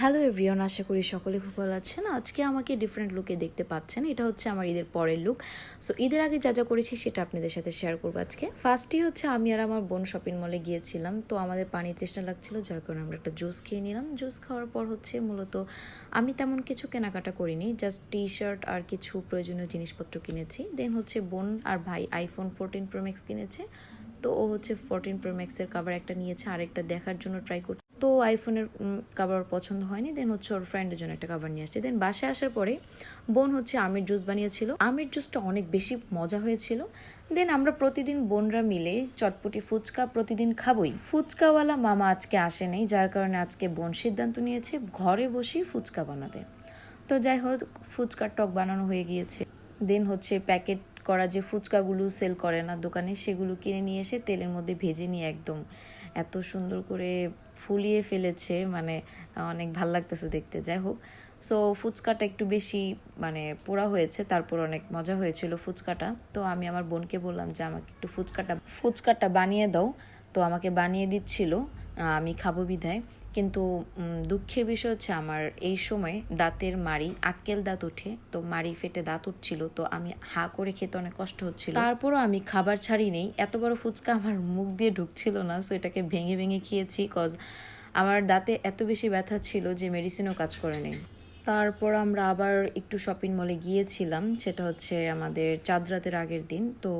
Hello everyone আশা করি সকলে খুব ভালো আছেন। আজকে আমাকে ডিফারেন্ট লুকে দেখতে পাচ্ছেন। এটা হচ্ছে আমার ঈদের পরের লুক সো ঈদের আগে যা যা করেছি সেটা আপনাদের সাথে শেয়ার করব আজকে। ফার্স্টই হচ্ছে আমি আর আমার বোন শপিং মলে গিয়েছিলাম। তো আমাদের পানি তৃষ্ণা লাগছিল, যার কারণে আমরা একটা জুস খেয়ে নিলাম। জুস খাওয়ার পর হচ্ছে মূলত আমি তেমন কিছু কেনাকাটা করিনি জাস্ট টি শার্ট আর কিছু প্রয়োজনীয় জিনিসপত্র কিনেছি। দেন হচ্ছে বোন আর ভাই আইফোন ফোরটিন প্রো ম্যাক্স কিনেছে। তো ও হচ্ছে ফোরটিন প্রো ম্যাক্সের কাভার একটা নিয়েছে, আরেকটা দেখার জন্য ট্রাই করছে। তো আইফোনের কাভার পছন্দ হয়নি। দেন হচ্ছে ওর ফ্রেন্ডের জন্য একটা কাভার নিয়ে আসছে। দেন বাসায় আসার পরে বোন হচ্ছে আমের জুস বানিয়েছিল। আমের জুসটা অনেক বেশি মজা হয়েছিল। দেন আমরা প্রতিদিন বোনরা মিলে চটপটি ফুচকা প্রতিদিন খাবই। ফুচকাওয়ালা মামা আজকে আসে নেই, যার কারণে আজকে বোন সিদ্ধান্ত নিয়েছে ঘরে বসেই ফুচকা বানাবে। তো যাই হোক, ফুচকার টক বানানো হয়ে গিয়েছে। দেন হচ্ছে প্যাকেট করা যে ফুচকাগুলো সেল করে না দোকানে, সেগুলো কিনে নিয়ে এসে তেলের মধ্যে ভেজে নিয়ে একদম এত সুন্দর করে ফুলিয়ে ফেলেছে মানে অনেক ভালো লাগতেছে দেখতে, যাই হোক। সো ফুচকাটা একটু বেশি মানে পোড়া হয়েছে, তারপর অনেক মজা হয়েছিল ফুচকাটা। তো আমি আমার বোনকে বললাম যে, আমাকে একটু ফুচকাটা ফুচকাটা বানিয়ে দাও। তো আমাকে বানিয়ে দিচ্ছিল আমি খাব বিধায়। কিন্তু দুঃখের বিষয় হচ্ছে আমার এই সময় দাঁতের মাড়ি, আক্কেল দাঁত উঠে তো মাড়ি ফেটে দাঁত উঠছিল, তো আমি হা করে খেতে অনেক কষ্ট হচ্ছিল। তারপরও আমি খাবার ছাড়ি নেই, এত বড় ফুচকা আমার মুখ দিয়ে ঢুকছিল না সো এটাকে ভেঙে ভেঙে খেয়েছি কজ আমার দাঁতে এত বেশি ব্যথা ছিল যে মেডিসিনও কাজ করে নেই। তারপর আমরা আবার একটু শপিং মলে গিয়েছিলাম, সেটা হচ্ছে আমাদের চাঁদ রাতের আগের দিন, তো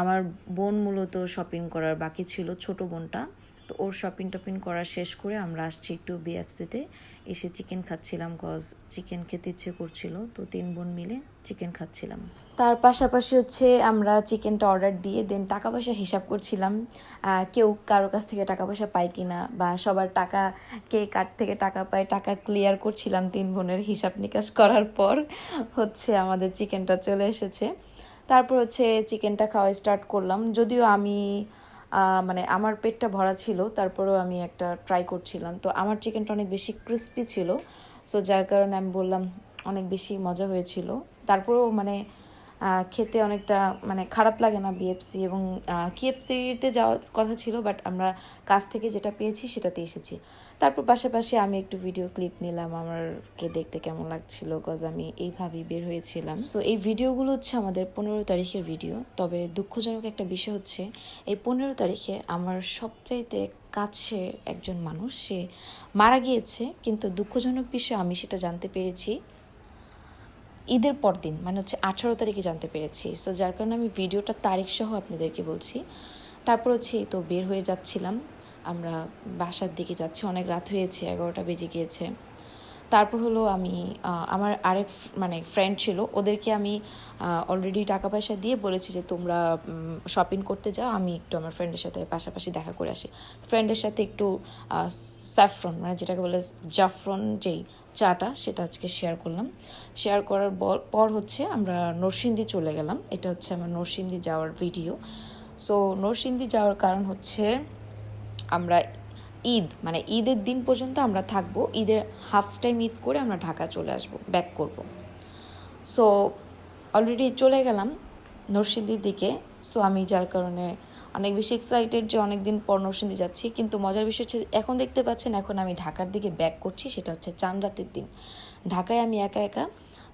আমার বোন মূলত শপিং করার বাকি ছিল, ছোট বোনটা। তো ওর শপিং টপিং করা শেষ করে আমরা আসছি একটু বিএফসিতে এসে চিকেন খাচ্ছিলাম কজ চিকেন খেতে ইচ্ছে করছিল, তো তিন বোন মিলে চিকেন খাচ্ছিলাম। তার পাশাপাশি হচ্ছে আমরা চিকেনটা অর্ডার দিয়ে দেন টাকা পয়সা হিসাব করছিলাম কেউ কারও কাছ থেকে টাকা পয়সা পায় কি না বা সবার টাকা কে কার থেকে টাকা পায়, টাকা ক্লিয়ার করছিলাম তিন বোনের হিসাব নিকাশ করার পর হচ্ছে আমাদের চিকেনটা চলে এসেছে। তারপর হচ্ছে চিকেনটা খাওয়া স্টার্ট করলাম, যদিও আমি মানে আমার পেটটা ভরা ছিল, তারপরেও আমি একটা ট্রাই করছিলাম। তো আমার চিকেনটা অনেক বেশি ক্রিস্পি ছিল সো যার কারণে আমি বললাম অনেক বেশি মজা হয়েছিল। তারপরেও মানে খেতে অনেকটা মানে খারাপ লাগে না বিএফসি এবং কিএফসিতে যাওয়ার কথা ছিল বাট আমরা কাছ থেকে যেটা পেয়েছি সেটাতে এসেছি। তারপর পাশাপাশি আমি একটু ভিডিও ক্লিপ নিলাম, আমারকে দেখতে কেমন লাগছিল কজ আমি এইভাবেই বের হয়েছিলাম। সো এই ভিডিওগুলো হচ্ছে আমাদের পনেরো তারিখের ভিডিও তবে দুঃখজনক একটা বিষয় হচ্ছে, এই পনেরো তারিখে আমার সবচাইতে কাছে একজন মানুষ, সে মারা গিয়েছে, কিন্তু দুঃখজনক বিষয় আমি সেটা জানতে পেরেছি। ঈদের পর দিন মানে হচ্ছে আঠারো তারিখে জানতে পেরেছি। সো যার কারণে আমি ভিডিওটা তারিখ সহ আপনাদেরকে বলছি। তারপর হচ্ছে তো বের হয়ে যাচ্ছিলাম। আমরা বাসার দিকে যাচ্ছি, অনেক রাত হয়েছে, এগারোটা বেজে গিয়েছে। তারপর হলো আমি আমার আরেক মানে ফ্রেন্ড ছিল, ওদেরকে আমি অলরেডি টাকা পয়সা দিয়ে বলেছি যে, তোমরা শপিং করতে যাও, আমি একটু আমার ফ্রেন্ডের সাথে পাশাপাশি দেখা করে আসি। ফ্রেন্ডের সাথে একটু স্যাফরন মানে যেটাকে বলে জাফরন যেই চাটা সেটা আজকে শেয়ার করলাম। শেয়ার করার পর হচ্ছে আমরা নরসিংদী চলে গেলাম। এটা হচ্ছে আমার নরসিংদী যাওয়ার ভিডিও সো নরসিংদী যাওয়ার কারণ হচ্ছে আমরা ঈদ মানে ঈদের দিন পর্যন্ত আমরা থাকব। ঈদের হাফ টাইম ঈদ করে আমরা ঢাকা চলে আসব ব্যাক করব। সো অলরেডি চলে গেলাম নরসিংদীর দিকে। সো আমি যার কারণে অনেক বেশি এক্সাইটেড যে অনেক দিন পর নরসিংদী যাচ্ছি। কিন্তু মজার বিষয় হচ্ছে, এখন দেখতে পাচ্ছেন, এখন আমি ঢাকার দিকে ব্যাক করছি, সেটা হচ্ছে চান রাতের দিন। ঢাকায় আমি একা একা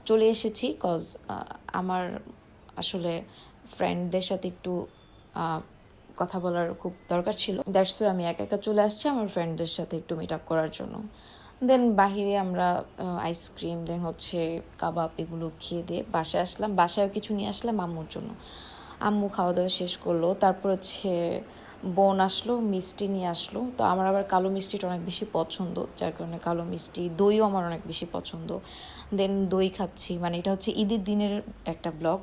চলে এসেছি কজ আমার আসলে ফ্রেন্ডদের সাথে একটু কথা বলার খুব দরকার ছিল। দ্যাটস আমি একা একা চলে আসছি আমার ফ্রেন্ডদের সাথে একটু মিট আপ করার জন্য। দেন বাহিরে আমরা আইসক্রিম দেন হচ্ছে কাবাব এগুলো খেয়ে দিয়ে বাসায় আসলাম। বাসায়ও কিছু নিয়ে আসলাম আম্মুর জন্য। আম্মু খাওয়া দাওয়া শেষ করল। তারপর হচ্ছে বোন আসলো, মিষ্টি নিয়ে আসলো। তো আমার আবার কালো মিষ্টিটা অনেক বেশি পছন্দ, যার কারণে কালো মিষ্টি, দইও আমার অনেক বেশি পছন্দ। দেন দই খাচ্ছি মানে এটা হচ্ছে ঈদের দিনের একটা ব্লগ।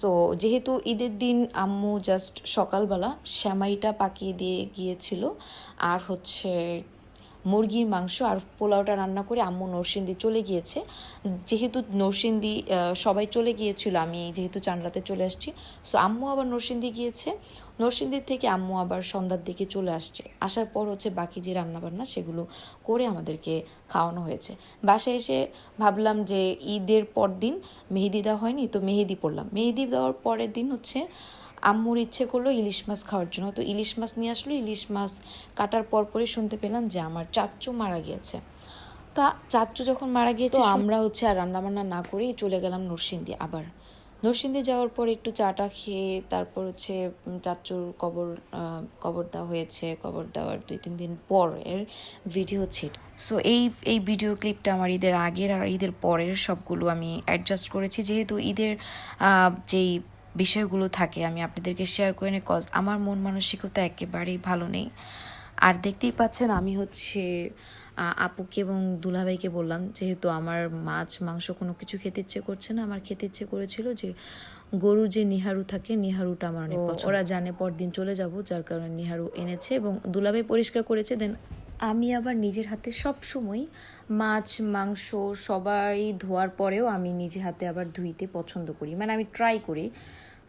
সো যেহেতু ঈদের দিন আম্মু জাস্ট সকালবেলা শ্যামাইটা পাকিয়ে দিয়ে গিয়েছিল, আর হচ্ছে মুরগির মাংস আর পোলাওটা রান্না করে আম্মু নরসিংদী চলে গিয়েছে। যেহেতু নরসিংদী সবাই চলে গিয়েছিল, আমি যেহেতু চানরাতে চলে আসছি। সো আম্মু আবার নরসিংদী গিয়েছে। নরসিংদীর থেকে আম্মু আবার সন্ধ্যার দিকে চলে আসছে। আসার পর হচ্ছে বাকি যে রান্নাবান্না, সেগুলো করে আমাদেরকে খাওয়ানো হয়েছে। বাসায় এসে ভাবলাম যে ঈদের পর দিন মেহেদি দেওয়া হয়নি, তো মেহেদি পড়লাম মেহেদি দেওয়ার পরের দিন হচ্ছে আম্মুর ইচ্ছে করল ইলিশ মাছ খাওয়ার জন্য। তো ইলিশ মাছ নিয়ে আসলো ইলিশ মাছ কাটার পরপরই শুনতে পেলাম যে আমার চাচ্চু মারা গিয়েছে। তা চাচ্চু যখন মারা গিয়েছে আমরা হচ্ছে আর রান্নাবান্না না করেই চলে গেলাম নরসিংদী আবার। নরসিংদী যাওয়ার পর একটু চাটা খেয়ে তারপর হচ্ছে উম, চাচ্চুর কবর কবর দেওয়া হয়েছে। কবর দেওয়ার দুই তিন দিন পর এর ভিডিও হচ্ছে সো এই এই ভিডিও ক্লিপটা আমার ঈদের আগের আর ঈদের পরের সবগুলো আমি অ্যাডজাস্ট করেছি। যেহেতু ঈদের যেই বিষয়গুলো থাকে আমি আপনাদেরকে শেয়ার করে নিই কজ আমার মন মানসিকতা একেবারেই ভালো নেই। আর দেখতেই পাচ্ছেন আমি হচ্ছে আপুকে এবং দুলাভাইকে বললাম যেহেতু আমার মাছ মাংস কোনো কিছু খেতে ইচ্ছে করছে না আমার খেতে ইচ্ছে করেছিল যে গরুর যে নিহারু থাকে নিহারুটা আমার অনেক ওরা জানে পরদিন চলে যাব যার কারণে নিহারু এনেছে এবং দুলাভাই পরিষ্কার করেছে দেন আমি আবার নিজের হাতে সব সময় মাছ মাংস সবাই ধোয়ার পরেও আমি নিজে হাতে আবার ধুইতে পছন্দ করি। মানে আমি ট্রাই করি।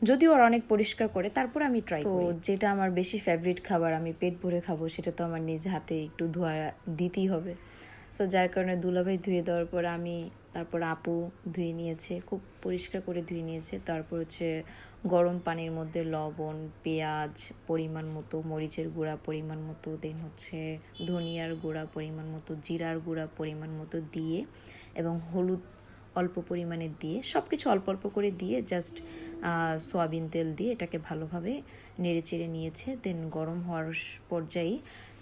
যদিও ওরা অনেক পরিষ্কার করে তারপর আমি ট্রাই করি। যেটা আমার বেশি ফেভারিট খাবার আমি পেট ভরে খাব সেটা তো আমার নিজ হাতে একটু ধোয়া দিতেই হবে। সো যার কারণে দুলাভাই ধুয়ে দেওয়ার পর আমি তারপর আপু ধুয়ে নিয়েছে, খুব পরিষ্কার করে ধুয়ে নিয়েছে। তারপর হচ্ছে গরম পানির মধ্যে লবণ, পেঁয়াজ পরিমাণ মতো, মরিচের গুঁড়া পরিমাণ মতো দেন হচ্ছে ধনিয়ার গুঁড়া পরিমাণ মতো, জিরার গুঁড়া পরিমাণ মতো দিয়ে এবং হলুদ অল্প পরিমাণে দিয়ে সব কিছু অল্প অল্প করে দিয়ে জাস্ট সয়াবিন তেল দিয়ে এটাকে ভালোভাবে নেড়ে চেড়ে নিয়েছে। দেন গরম হওয়ার পর্যায়ে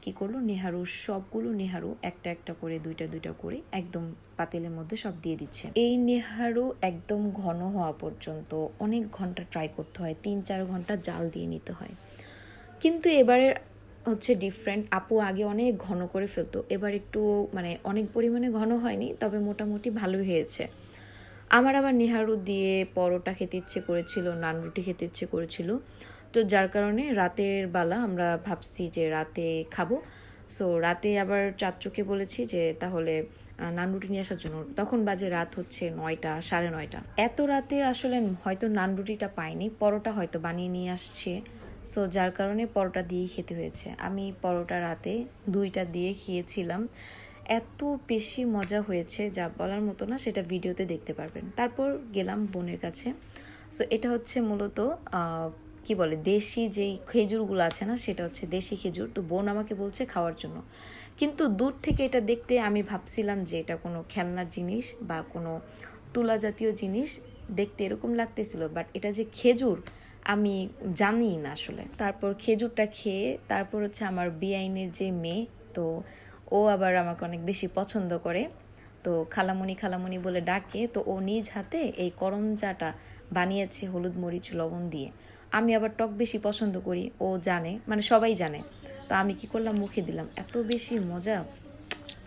কী করল? নেহারু, সবগুলো নেহারু একটা একটা করে, দুইটা দুইটা করে একদম পাতিলের মধ্যে সব দিয়ে দিচ্ছে। এই নেহারু একদম ঘন হওয়া পর্যন্ত অনেক ঘণ্টা ট্রাই করতে হয়, তিন চার ঘণ্টা জাল দিয়ে নিতে হয়। কিন্তু এবারে হচ্ছে ডিফারেন্ট আপু আগে অনেক ঘন করে ফেলতো। এবার একটু মানে অনেক পরিমাণে ঘন হয়নি, তবে মোটামুটি ভালোই হয়েছে। আমার আবার নিহারু দিয়ে পরোটা খেতে ইচ্ছে করেছিল, নান রুটি খেতে ইচ্ছে করেছিল। তো যার কারণে রাতের বেলা আমরা ভাবছি যে রাতে খাব। সো রাতে আবার চাচ্চুকে বলেছি যে, তাহলে নান রুটি নিয়ে আসার জন্য। তখন বাজে রাত হচ্ছে নয়টা, সাড়ে নয়টা। এত রাতে আসলে হয়তো নান রুটিটা পাইনি, পরোটা হয়তো বানিয়ে নিয়ে আসছে। সো যার কারণে পরোটা দিয়েই খেতে হয়েছে। আমি পরোটা রাতে দুইটা দিয়ে খেয়েছিলাম। এত বেশি মজা হয়েছে, যা বলার মতো না, সেটা ভিডিওতে দেখতে পারবেন। তারপর গেলাম বোনের কাছে। সো এটা হচ্ছে মূলত কি বলে, দেশি যেই খেজুরগুলো আছে না, সেটা হচ্ছে দেশি খেজুর। তো বোন আমাকে বলছে খাওয়ার জন্য। কিন্তু দূর থেকে এটা দেখতে আমি ভাবছিলাম যে এটা কোনো খেলনার জিনিস বা কোনো তুলা জাতীয় জিনিস। দেখতে এরকম লাগতেছিল বাট এটা যে খেজুর আমি জানি না আসলে। তারপর খেজুরটা খেয়ে, তারপর হচ্ছে আমার বিআইনের যে মেয়ে, তো ও আবার আমাকে অনেক বেশি পছন্দ করে। তো খালামণি খালামণি বলে ডাকে, তো ও নিজ হাতে এই করম চাটা বানিয়েছে হলুদ মরিচ, লবণ দিয়ে। আমি আবার টক বেশি পছন্দ করি, ও জানে মানে সবাই জানে। তো আমি কি করলাম, মুখে দিলাম। এত বেশি মজা।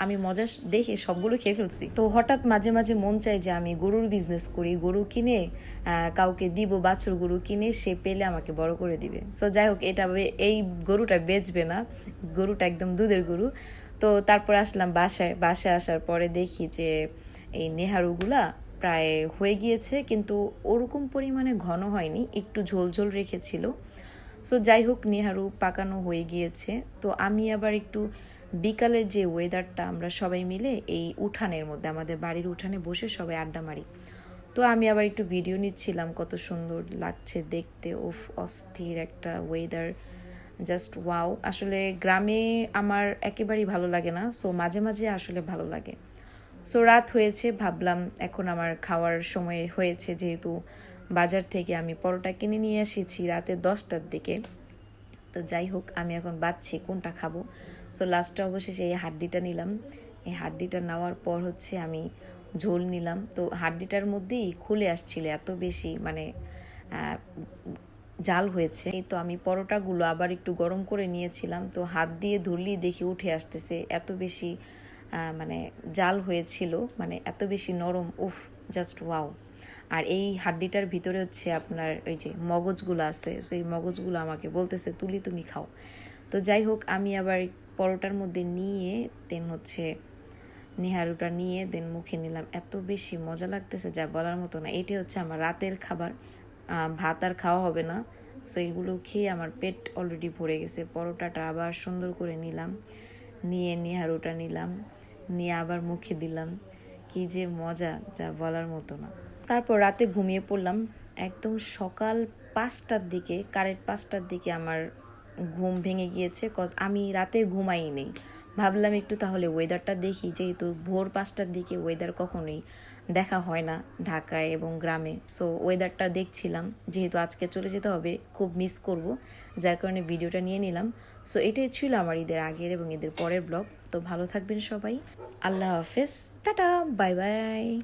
আমি মজা দেখে সবগুলো খেয়ে ফেলছি। তো হঠাৎ মাঝে মাঝে মন চায় যে আমি গরুর বিজনেস করি, গরু কিনে কাউকে দিব, বাছুর গরু কিনে, সে পেলে আমাকে বড় করে দিবে। সো যাই হোক, এটা এই গরুটা বেচবে না। গরুটা একদম দুধের গরু। তো তারপর আসলাম বাসায়। বাসায় আসার পরে দেখি যে এই নেহারুগুলা প্রায় হয়ে গিয়েছে, কিন্তু ওরকম পরিমাণে ঘন হয়নি, একটু ঝোল ঝোল রেখেছিল। সো যাই হোক, নেহারু পাকানো হয়ে গিয়েছে। তো আমি আবার একটু বিকালের যে ওয়েদারটা আমরা সবাই মিলে এই উঠানের মধ্যে, আমাদের বাড়ির উঠানে বসে সবাই আড্ডা মারি। তো আমি আবার একটু ভিডিও নিচ্ছিলাম, কত সুন্দর লাগছে দেখতে। উফ, অস্থির একটা ওয়েদার জাস্ট ওয়াও আসলে গ্রামে আমার একেবারেই ভালো লাগে না সো মাঝে মাঝে আসলে ভালো লাগে। সো রাত হয়েছে, ভাবলাম এখন আমার খাওয়ার সময় হয়েছে, যেহেতু বাজার থেকে আমি পরোটা কিনে নিয়ে এসেছি রাতে দশটার দিকে। তো যাই হোক, আমি এখন বাচ্ছি কোনটা খাব? সো লাস্টে অবশেষে এই হাড্ডিটা নিলাম। এই হাড্ডিটা নেওয়ার পর হচ্ছে আমি ঝোল নিলাম। তো হাড্ডিটার মধ্যেই খুলে আসছিল, এত বেশি মানে জাল হয়েছে। এই তো আমি পরোটাগুলো আবার একটু গরম করে নিয়েছিলাম। তো হাত দিয়ে ধরলেই দেখি উঠে আসতেছে, এত বেশি মানে জাল হয়েছিল মানে এত বেশি নরম, উফ জাস্ট ওয়াও আর এই হাড্ডিটার ভিতরে হচ্ছে আপনার ওই যে মগজগুলো আছে, সেই মগজগুলো আমাকে বলতেছে, তুলি, তুমি খাও। তো যাই হোক, আমি আবার পরোটার মধ্যে নিয়ে দেন হচ্ছে নেহারুটা নিয়ে দেন মুখে নিলাম। এত বেশি মজা লাগতেছে, যা বলার মতো না। এটি হচ্ছে আমার রাতের খাবার। ভাত আর খাওয়া হবে না। সো এগুলো খেয়ে আমার পেট অলরেডি ভরে গেছে। পরোটাটা আবার সুন্দর করে নিলাম। নিয়ে নেহারুটা নিলাম। নিয়ে আবার মুখে দিলাম। কি যে মজা, যা বলার মতো না। তারপর রাতে ঘুমিয়ে পড়লাম। একদম সকাল পাঁচটার দিকে কারেক্ট পাঁচটার দিকে আমার ঘুম ভেঙে গিয়েছে কজ আমি রাতে ঘুমাই নেই। ভাবলাম একটু তাহলে ওয়েদারটা দেখি, যেহেতু ভোর পাঁচটার দিকে ওয়েদার কখনোই দেখা হয় না ঢাকায় এবং গ্রামে। সো ওয়েদারটা দেখছিলাম, যেহেতু আজকে চলে যেতে হবে, খুব মিস করব, যার কারণে ভিডিওটা নিয়ে নিলাম। সো এটাই ছিল আমার ঈদের আগের এবং ঈদের পরের ব্লগ তো ভালো থাকবেন সবাই। আল্লাহ হাফেজ। Tata bye bye